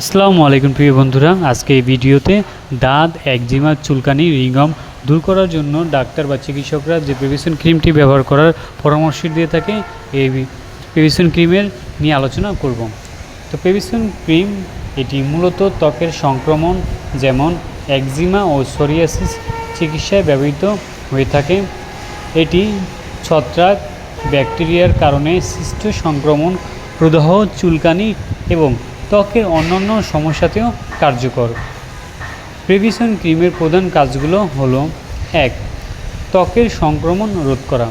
আসসালামু আলাইকুম প্রিয় বন্ধুরা, আজকে এই ভিডিওতে দাঁত, একজিমা, চুলকানি রিঙ্গম দূর করার জন্য ডাক্তার বা চিকিৎসকরা যে প্রিভিশন ক্রিমটি ব্যবহার করার পরামর্শ দিয়ে থাকে, এই প্রিভিশন ক্রিমের নিয়ে আলোচনা করব। তো প্রিভিশন ক্রিম, এটি মূলত ত্বকের সংক্রমণ যেমন একজিমা ও সোরিয়াসিস চিকিৎসায় ব্যবহৃত হয়ে থাকে। এটি ছত্রাক, ব্যাকটেরিয়ার কারণে সৃষ্ট সংক্রমণ, প্রদাহ, চুলকানি এবং ত্বকের অন্যান্য সমস্যাতেও কার্যকর। প্রিভিশন ক্রিমের প্রধান কাজগুলো হলো, এক, ত্বকের সংক্রমণ রোধ করা।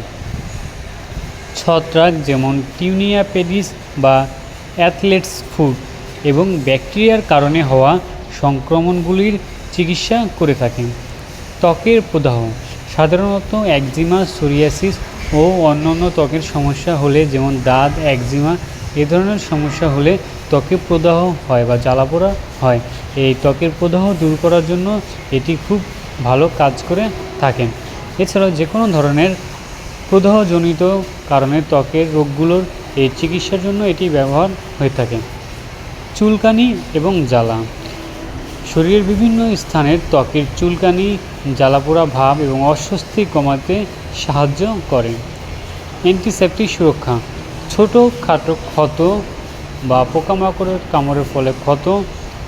ছত্রাক যেমন টিউনিয়া পেডিস বা অ্যাথলেটস ফুড এবং ব্যাকটেরিয়ার কারণে হওয়া সংক্রমণগুলির চিকিৎসা করে থাকেন। ত্বকের প্রদাহ, সাধারণত একজিমা সোরিয়াসিস ও অন্যান্য ত্বকের সমস্যা হলে যেমন দাঁত একজিমা এ ধরনের সমস্যা হলে ত্বকে প্রদাহ হয় বা জ্বালাপোড়া হয়। এই ত্বকের প্রদাহ দূর করার জন্য এটি খুব ভালো কাজ করে থাকেন। এছাড়াও যে কোনো ধরনের প্রদাহজনিত কারণে ত্বকের রোগগুলোর এই চিকিৎসার জন্য এটি ব্যবহার হয়ে থাকে। চুলকানি এবং জ্বালা। শরীরের বিভিন্ন স্থানের ত্বকের চুলকানি, জ্বালাপোড়া ভাব এবং অস্বস্তি কমাতে সাহায্য করে। অ্যান্টিসেপটিক সুরক্ষা। ছোট খাটো ক্ষত বা পোকামাকড়ের কামড়ের ফলে ক্ষত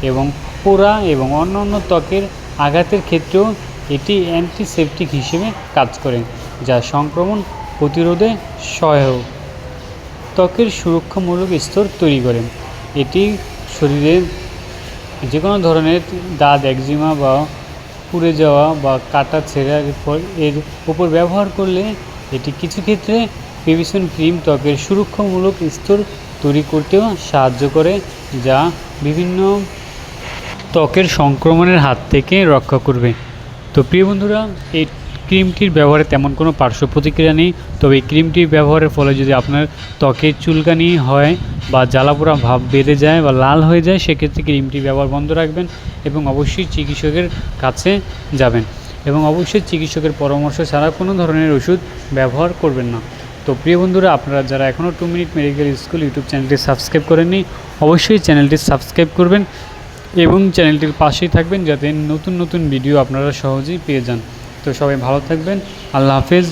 এবং পোড়া এবং অন্যান্য ত্বকের আঘাতের ক্ষেত্রেও এটি অ্যান্টিসেপটিক হিসেবে কাজ করে, যা সংক্রমণ প্রতিরোধে সহায়ক। ত্বকের সুরক্ষামূলক স্তর তৈরি করে। এটি শরীরের যে কোনো ধরনের দাঁত, একজিমা বা পুড়ে যাওয়া বা কাটা ছেঁড়ার পর এর উপর ব্যবহার করলে এটি কিছু ক্ষেত্রে প্রিভিশন ক্রিম ত্বকের সুরক্ষামূলক স্তর তৈরি করতেও সাহায্য করে, যা বিভিন্ন ত্বকের সংক্রমণের হাত থেকে রক্ষা করবে। তো প্রিয় বন্ধুরা, এই ক্রিমটির ব্যবহারে তেমন কোনো পার্শ্ব প্রতিক্রিয়া নেই। তবে এই ক্রিমটির ব্যবহারের ফলে যদি আপনার ত্বকের চুলকানি হয় বা জ্বালাপোড়া ভাব বেড়ে যায় বা লাল হয়ে যায়, সেক্ষেত্রে ক্রিমটি ব্যবহার বন্ধ রাখবেন এবং অবশ্যই চিকিৎসকের কাছে যাবেন। এবং অবশ্যই চিকিৎসকের পরামর্শ ছাড়া কোনো ধরনের ওষুধ ব্যবহার করবেন না। তো প্রিয় বন্ধুরা, আপনারা যারা এখনও two minute medical school YouTube চ্যানেলটি সাবস্ক্রাইব করেননি, অবশ্যই চ্যানেলটি সাবস্ক্রাইব করবেন এবং চ্যানেলটির পাশেই থাকবেন যাতে নতুন নতুন ভিডিও আপনারা সহজেই পেয়ে যান। তো সবাই ভালো থাকবেন, আল্লাহ হাফেজ।